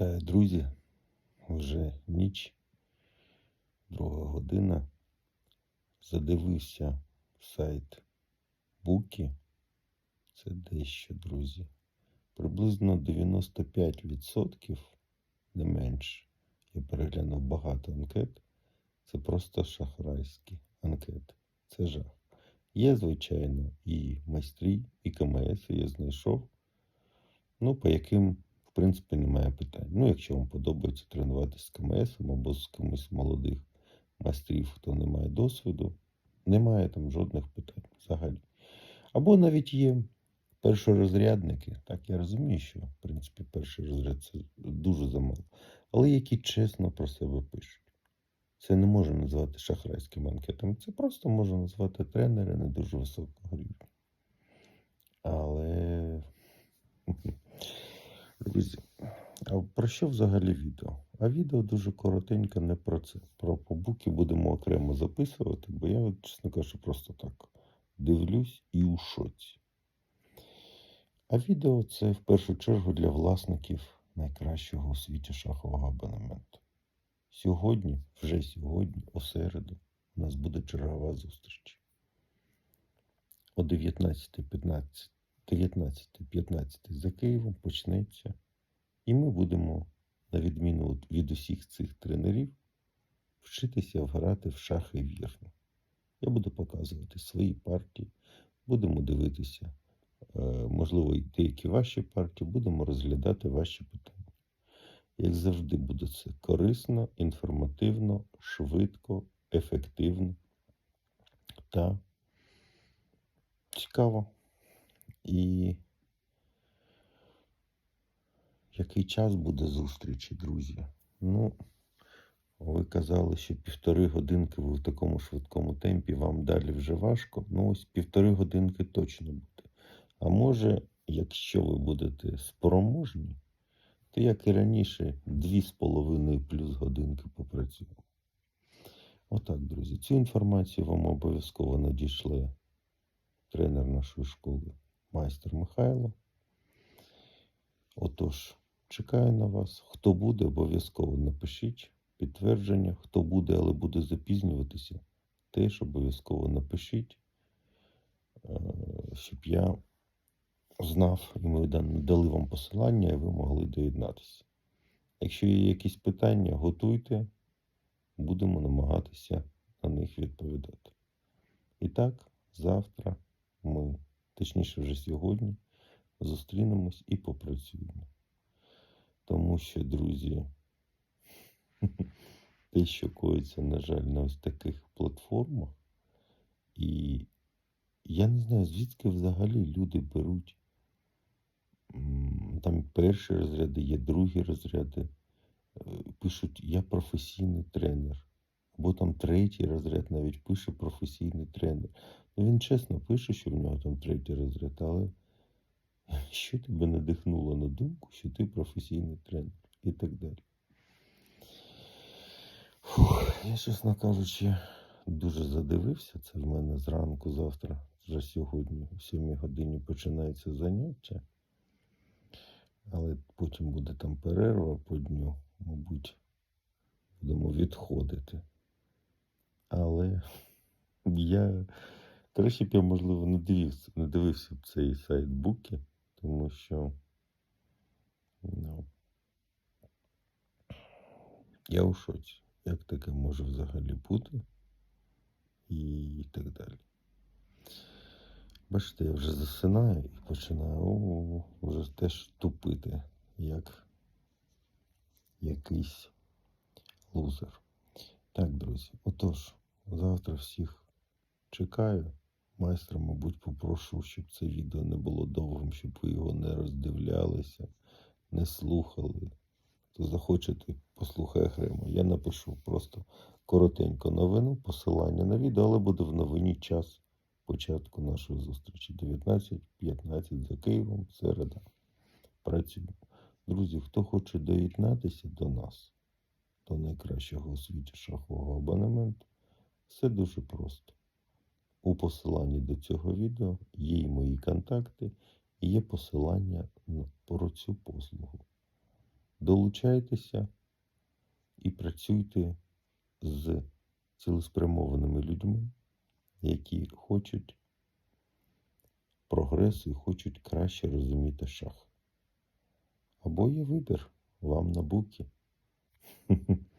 Вітаю, друзі. Вже ніч, друга година. Задивився сайт Буки. Це дещо, друзі. Приблизно 95%, не менше. Я переглянув багато анкет. Це просто шахрайські анкети. Це жах. Є, звичайно, і майстрі, і КМС я знайшов. Ну, по яким, в принципі, немає питань. Ну, якщо вам подобається тренуватися з КМС або з кимось молодих майстрів, хто не має досвіду, немає там жодних питань взагалі. Або навіть є першорозрядники. Так, я розумію, що, в принципі, перший розряд це дуже замало. Але які чесно про себе пишуть. Це не можна назвати шахрайськими анкетами. Це просто можна назвати тренери не дуже високого рівня. Але, друзі, а про що взагалі відео? А відео дуже коротенько не про це. Про побуки будемо окремо записувати, бо я, чесно кажучи, просто так дивлюсь і у шоці. А відео це в першу чергу для власників найкращого у світі шахового абонементу. Сьогодні, вже сьогодні, у середу, у нас буде чергова зустріч. О 19.15 19.15 за Києвом почнеться. І ми будемо, на відміну від- усіх цих тренерів, вчитися грати в шахи вірно. Я буду показувати свої партії, будемо дивитися, е, можливо, і деякі ваші партії, будемо розглядати ваші питання. Як завжди, буде це корисно, інформативно, швидко, ефективно та цікаво. І який час буде зустрічі, друзі? Ну, ви казали, що півтори годинки ви в такому швидкому темпі, вам далі вже важко. Ну, ось півтори годинки точно буде. А може, якщо ви будете спроможні, то як і раніше, дві з половиною плюс годинки попрацюємо. Отак, друзі. Цю інформацію вам обов'язково надійшле тренер нашої школи, майстер Михайло. Отож, чекаю на вас. Хто буде, обов'язково напишіть підтвердження. Хто буде, але буде запізнюватися, теж обов'язково напишіть, е, щоб я знав, і ми дали вам посилання, і ви могли доєднатися. Якщо є якісь питання, готуйте, будемо намагатися на них відповідати. І так, завтра ми, точніше вже сьогодні, зустрінемось і попрацюємо. Тому що, друзі, те, що коїться, на жаль, на ось таких платформах, і я не знаю, звідки взагалі люди беруть. Там перші розряди, є другі розряди. Е, Пишуть, я професійний тренер. Або там третій розряд навіть пише професійний тренер. Ну, він чесно пише, що в нього там третій розряд, але що тебе надихнуло на думку, що ти професійний тренер і так далі. Фух, я, чесно кажучи, дуже задивився. Це в мене зранку, завтра, вже сьогодні, о 7 годині починається заняття. Але потім буде там перерва по дню, мабуть, будемо відходити. Але я краще б я, можливо, не дивився, не дивився б цей сайт Буки, тому що ну, я у шоці. Як таке може взагалі бути? І так далі. Бачите, я вже засинаю і починаю вже теж тупити, як якийсь лузер. Так, друзі, отож, завтра всіх чекаю. Майстра, мабуть, попрошу, щоб це відео не було довгим, щоб ви його не роздивлялися, не слухали. То захочете, послухай окремо. Я напишу просто коротенько новину, посилання на відео, але буде в новині час початку нашої зустрічі. 19.15 за Києвом, середа. Працюємо. Друзі, хто хоче доєднатися до нас, до найкращого у світі шахового абонементу, все дуже просто. У посиланні до цього відео є і мої контакти, і є посилання про цю послугу. Долучайтеся і працюйте з цілеспрямованими людьми, які хочуть прогресу і хочуть краще розуміти шах. Або є вибір вам на буки.